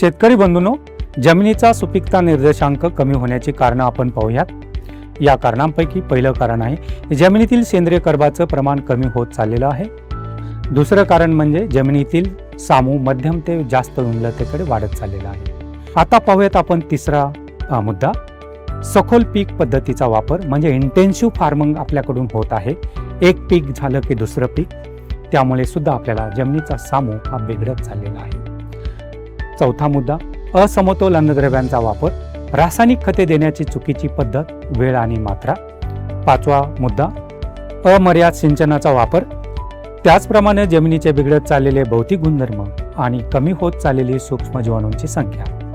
शेतकरी बंधूंनो जमिनीचा सुपीकता निर्देशांक कमी होण्याची कारणं आपण पाहूयात. या कारणांपैकी पहिलं कारण आहे जमिनीतील सेंद्रिय कर्बाचं प्रमाण कमी होत चाललेलं आहे. दुसरं कारण म्हणजे जमिनीतील सामू मध्यम ते जास्त उन्नतेकडे वाढत चाललेलं आहे. आता पाहूयात आपण तिसरा मुद्दा. सखोल पीक पद्धतीचा वापर म्हणजे इंटेन्सिव्ह फार्मिंग आपल्याकडून होत आहे. एक पीक झालं की दुसरं पीक. त्यामुळे सुद्धा आपल्याला जमिनीचा सामू हा बिघडत चाललेला आहे. चौथा मुद्दा असमतोल अन्नद्रव्यांचा वापर रासायनिक खते देण्याची चुकीची पद्धत वेळ आणि मात्रा. पाचवा मुद्दा अमर्याद सिंचनाचा वापर. त्याचप्रमाणे जमिनीचे बिघडत चाललेले भौतिक गुणधर्म आणि कमी होत चाललेली सूक्ष्म जीवाणूंची संख्या.